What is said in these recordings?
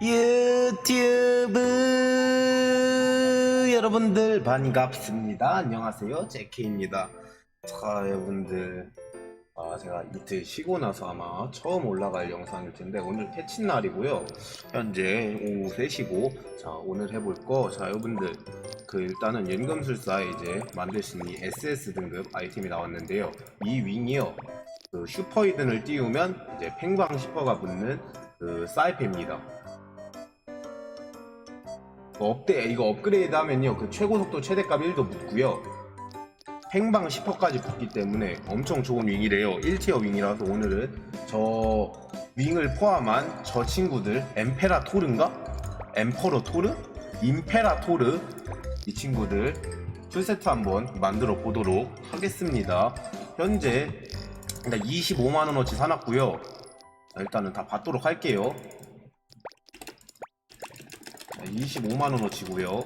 유튜브 여러분들 반갑습니다. 안녕하세요. 제키입니다. 자, 여러분들. 아, 제가 이틀 쉬고 나서 아마 처음 올라갈 영상일 텐데 오늘 패치 날이고요. 현재 오후 3시고 자, 오늘 해볼 거 자, 여러분들 그 일단은 연금술사에 이제 있는 이 SS 등급 아이템이 나왔는데요. 이 윙이요. 그 슈퍼이든을 띄우면 이제 팽방 슈퍼가 붙는 그 사이페입니다. 그 업데 이거 업그레이드 하면요 그 최고 속도 최대값 1도 붙고요. 팽방 10%까지 붙기 때문에 엄청 좋은 윙이래요. 1티어 윙이라서 오늘은 저 윙을 포함한 저 친구들 엠페라 토르인가? 엠퍼러 토르? 임페라 토르? 이 친구들 풀세트 한번 만들어 보도록 하겠습니다. 현재 일단 25만원어치 사놨고요. 자, 일단은 다 받도록 할게요 25만원어치고요.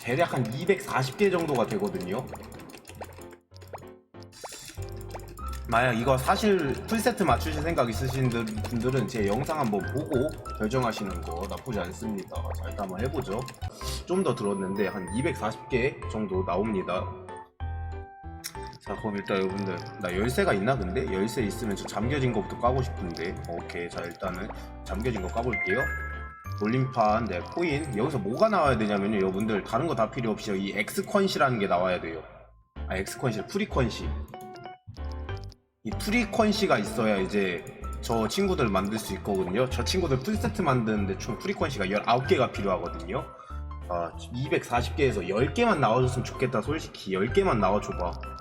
대략 한 240개 정도가 되거든요. 만약 이거 사실 풀세트 맞추실 생각 있으신 들- 분들은 제 영상 한번 보고 결정하시는 거 나쁘지 않습니다. 자 일단 한번 해보죠. 좀 더 들었는데 한 240개 정도 나옵니다 자 그럼 일단 여러분들 나 열쇠가 있나 근데? 열쇠 있으면 저 잠겨진 거부터 까고 싶은데. 오케이 자 일단은 잠겨진 거 까볼게요. 돌림판 네 코인. 여기서 뭐가 나와야 되냐면요 여러분들. 다른 거 다 필요 없이 이 엑스컨시라는 게 나와야 돼요. 아 엑스컨시 프리컨시. 이 프리컨시가 있어야 이제 저 친구들 만들 수 있거든요. 저 친구들 풀세트 만드는데 총 프리컨시가 19개가 필요하거든요. 아 240개에서 10개만 나와줬으면 좋겠다. 솔직히 10개만 나와줘봐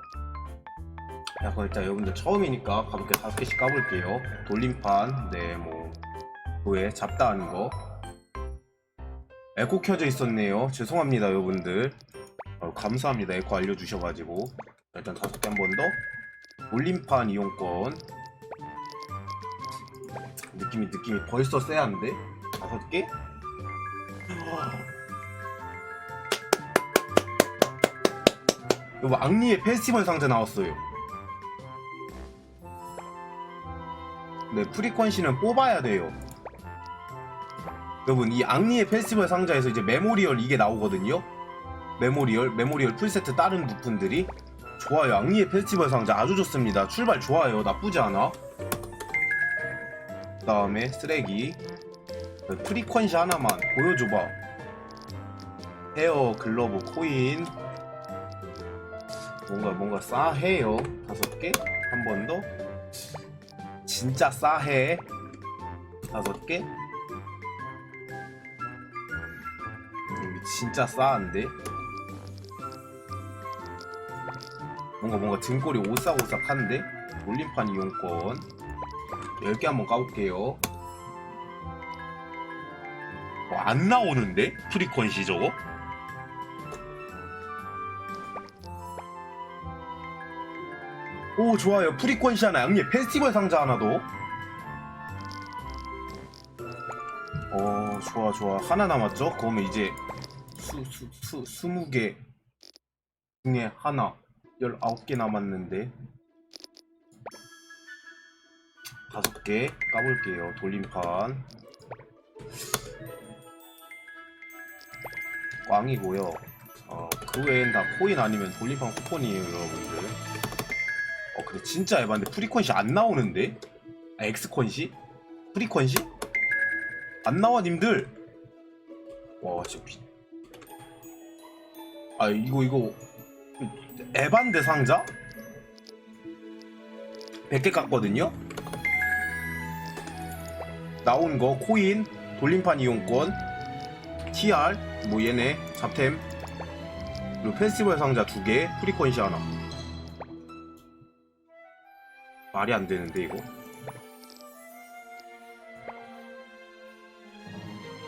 야, 그럼 일단 여러분들 처음이니까 가볍게 다섯 개씩 까볼게요. 돌림판, 네, 뭐, 그외 잡다 하는 거. 에코 켜져 있었네요. 죄송합니다, 여러분들. 어, 감사합니다, 에코 알려주셔가지고. 자, 일단 다섯 개 한 번 더. 돌림판 이용권. 느낌이, 느낌이 벌써 쎄한데? 다섯 개? 여보, 악리의 페스티벌 상자 나왔어요. 네, 프리퀀시는 뽑아야 돼요. 여러분, 이 앙리의 페스티벌 상자에서 이제 메모리얼 이게 나오거든요? 메모리얼, 메모리얼 풀세트 다른 부품들이. 좋아요. 앙리의 페스티벌 상자 아주 좋습니다. 출발 좋아요. 나쁘지 않아. 그 다음에 쓰레기. 네, 프리퀀시 하나만 보여줘봐. 헤어, 글러브, 코인. 뭔가, 뭔가 싸해요. 다섯 개? 한 번 더. 진짜 싸해 다섯 개? 음, 진짜 싸한데? 뭔가 뭔가 등골이 오싹오싹한데? 올림판 이용권 10개 한번 까볼게요 어, 안 나오는데? 프리퀀시 저거? 오 좋아요. 프리퀀시 하나. 양리 페스티벌 상자 하나 더. 어 좋아 좋아. 하나 남았죠? 그러면 이제 수 수 수 스무 개 중에 하나 열아홉 개 남았는데 다섯 개 까볼게요 돌림판. 꽝이고요. 어, 그 외엔 다 코인 아니면 돌림판 쿠폰이에요 여러분들 어 근데 진짜 에반데 프리퀀시 안 나오는데? 아 엑스퀀시? 프리퀀시? 안 나와 님들 와 진짜 미... 아 이거 이거 에반데 상자? 100개 깠거든요? 나온 거 코인 돌림판 이용권 TR 뭐 얘네 잡템 그리고 페스티벌 상자 2개 프리퀀시 하나 말이 안 되는데 이거.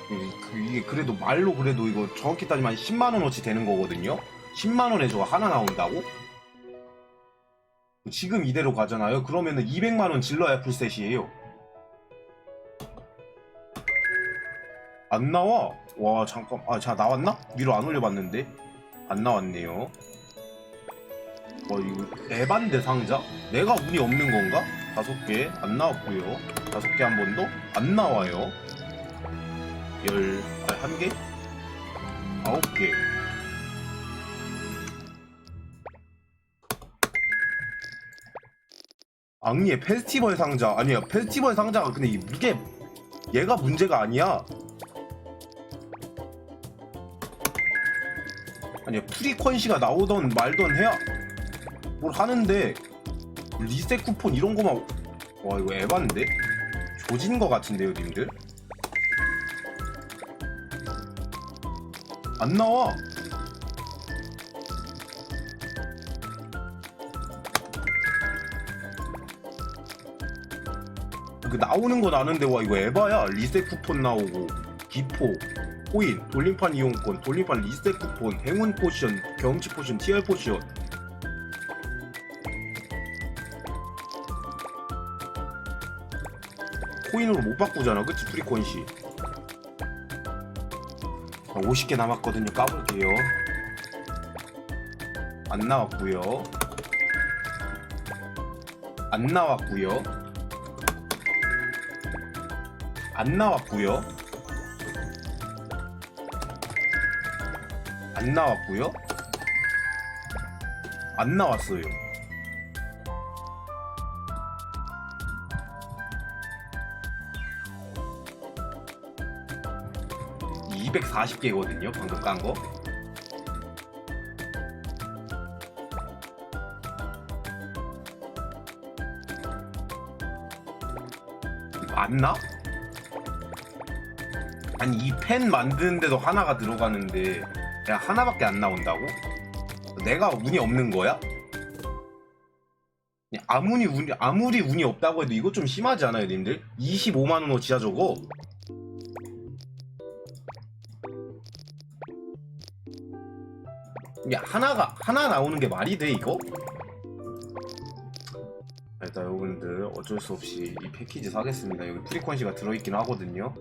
이- 그- 이게 그래도 말로 그래도 이거 정확히 따지면 10만 원어치 되는 거거든요. 10만 원에 저거 하나 나온다고? 지금 이대로 가잖아요. 그러면은 200만 원 질러야 풀셋이에요. 안 나와. 와 잠깐. 아 자 나왔나? 위로 안 올려봤는데 안 나왔네요. 와 이거 에반데 상자? 내가 운이 없는 건가? 다섯 개 안 나왔고요. 다섯 개 한번더안 나와요. 열, 아니 한 개? 아홉 개. 악리의 페스티벌 상자 아니야 페스티벌 상자가 근데 이게 얘가 문제가 아니야. 아니야 프리퀀시가 나오던 말던 해야 뭘 하는데 리셋 쿠폰 이런 거만 와 이거 에반데? 조진 거 같은데요 님들? 안 나와. 그 나오는 건 아는데 와 이거 에바야? 리셋 쿠폰 나오고 기포 코인 돌림판 이용권 돌림판 리셋 쿠폰 행운 포션 경치 포션 TR 포션 코인으로 못 바꾸잖아. 그치 프리콘시 50개 남았거든요. 까볼게요. 안 나왔고요. 안 나왔고요. 안 나왔고요. 안 나왔고요. 안 나왔어요 240개거든요 방금 깐 거. 맞나? 아니 이 펜 만드는데도 하나가 들어가는데 그냥 하나밖에 안 나온다고? 내가 운이 없는 거야? 아무리 운이 아무리 운이 없다고 해도 이거 좀 심하지 않아요, 님들? 25만 원어치야 저거. 야 하나가 하나 나오는 게 말이 돼 이거? 일단 여러분들 어쩔 수 없이 이 패키지 사겠습니다. 여기 프리퀀시가 들어있긴 하거든요.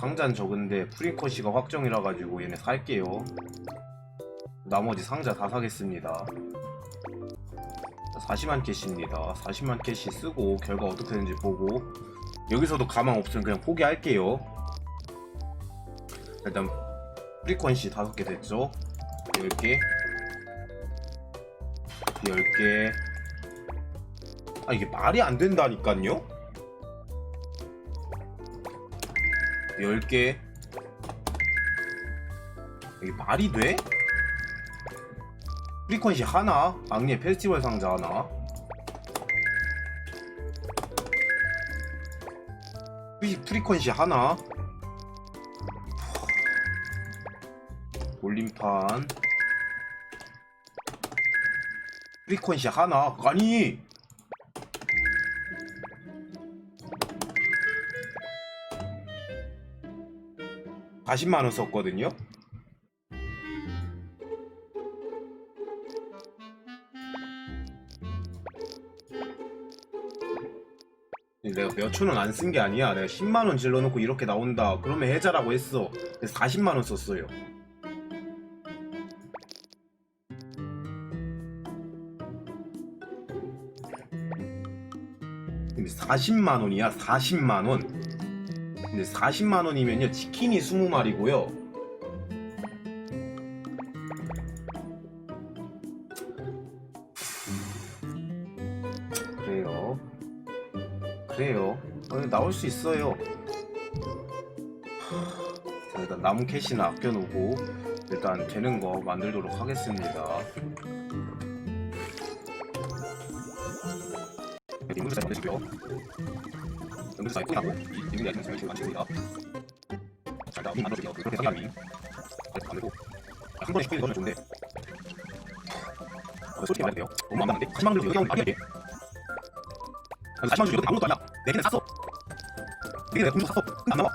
상자는 적은데 프리퀀시가 확정이라 가지고 얘네 살게요. 나머지 상자 다 사겠습니다. 40만 캐시입니다. 40만 캐시 쓰고 결과 어떻게 되는지 보고 여기서도 가망 없으면 그냥 포기할게요. 일단 프리퀀시 5개 됐죠? 10개 10개 아 이게 말이 안 된다니깐요? 10개 이게 말이 돼? 프리퀀시 하나 악리의 페스티벌 상자 하나 프리, 프리퀀시 하나 돌림판. 프리퀀시 하나. 아니! 사0만원 썼거든요? 내가 몇천원 안 쓴 게 아니야. 내가 10만원 질러놓고 이렇게 나온다. 그러면 해자라고 했어. 그래서 40만원 썼어요 40만 원이야 40만 원. 근데 40만 원이면요 치킨이 20마리고요. 그래요. 그래요. 어, 나올 수 있어요. 자, 일단 남은 캐시는 아껴놓고 일단 되는 거 만들도록 하겠습니다 인물사 만드시고요. 연구사 예쁘게 하고 이분이 아이템 설명을 만듭니다. 자, 일단 만들어주세요. 그렇게 하기 위해 만들고 한 번에 쉽게 넣으면 좋은데 어, 솔직히 말해도 돼요. 너무 안 맞는데? 40만 원 주고 여기 오면 말이야 이게. 40만 원 주고 아무것도 아니야. 내 개는 샀어. 내 개는 공주 샀어. 안 나와.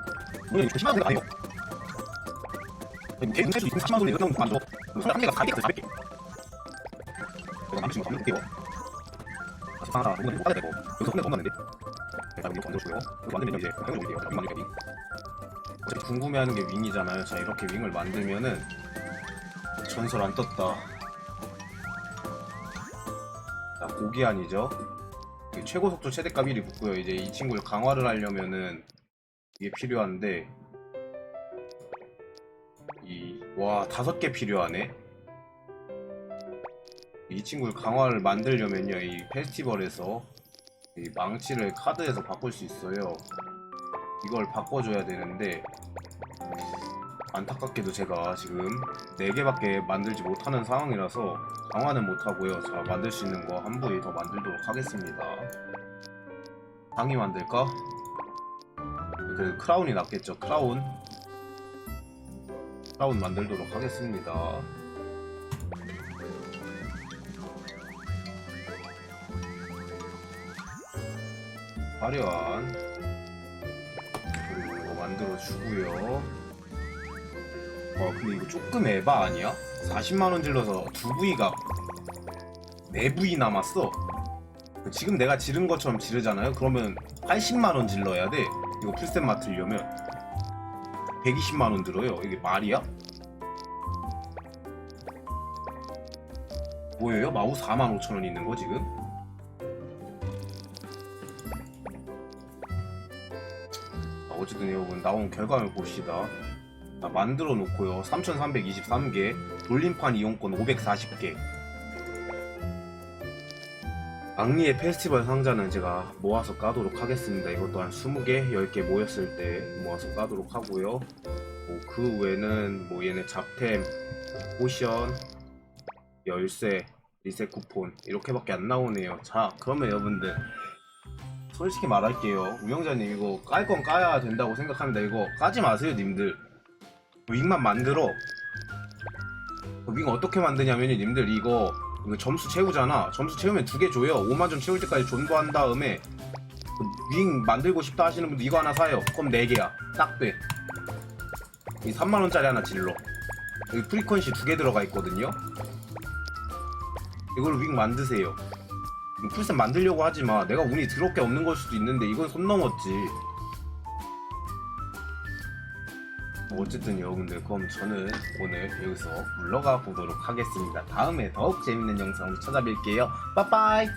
오늘 10만 원 생각 안 해요. 개 공채수 40만 원 여기 오면 안 줘. 그럼 한 개가 400개 400개. 내가 남친 거 감는 볼게요. 하나 오늘 못 받아야 되고 여기서 혼내 건났는데 일단 이거 만들어주고요 이거 만들면 이제 해보게요 윙 만들기 어차피 궁금해하는 게 윙이잖아요 자 이렇게 윙을 만들면은 전설 안 떴다 자 고기안이죠. 그 최고 속도 최대값 1이 붙고요. 이제 이 친구를 강화를 하려면은 이게 필요한데 이 와 다섯 개 필요하네. 이 친구를 강화를 만들려면요 이 페스티벌에서 이 망치를 카드에서 바꿀 수 있어요. 이걸 바꿔줘야 되는데 안타깝게도 제가 지금 4개밖에 만들지 못하는 상황이라서 강화는 못하고요. 자 만들 수 있는 거 한 부위 더 만들도록 하겠습니다. 상위 만들까? 그 크라운이 낫겠죠. 크라운 크라운 만들도록 하겠습니다. 화려한 그리고 이거 만들어 주고요. 어 근데 이거 조금 에바 아니야? 40만원 질러서 두 부위가 네 부위 남았어. 지금 내가 지른 것처럼 지르잖아요. 그러면 80만원 질러야 돼. 이거 풀셋 맡으려면 120만원 들어요. 이게 말이야? 뭐예요? 마우 4만 5천원 있는 거 지금? 어쨌든 여러분 나온 결과물 봅시다. 자, 만들어 놓고요. 3,323개, 돌림판 이용권 540개. 앙리의 페스티벌 상자는 제가 모아서 까도록 하겠습니다. 이것도 한 20개, 10개 모였을 때 모아서 까도록 하고요. 뭐, 그 외에는 뭐 얘네 잡템, 포션, 열쇠, 리셋 쿠폰 이렇게밖에 안 나오네요. 자, 그러면 여러분들 솔직히 말할게요. 우영자님 이거 깔 건 까야 된다고 생각합니다. 이거 까지 마세요, 님들. 윙만 만들어. 그윙 어떻게 만드냐면요, 님들 이거 이거 점수 채우잖아. 점수 채우면 두 개 줘요. 5만 점 채울 때까지 존버한 다음에 그윙 만들고 싶다 하시는 분들 이거 하나 사요. 그럼 네 개야. 딱 돼. 이 3만 원짜리 하나 질러. 여기 프리퀀시 두 개 들어가 있거든요. 이걸 윙 만드세요. 풀셋 만들려고 하지 마. 내가 운이 더럽게 없는 걸 수도 있는데 이건 손 넘었지. 뭐 어쨌든 여러분들 그럼 저는 오늘 여기서 물러가 보도록 하겠습니다. 다음에 더욱 재밌는 영상으로 찾아뵐게요. 빠빠이!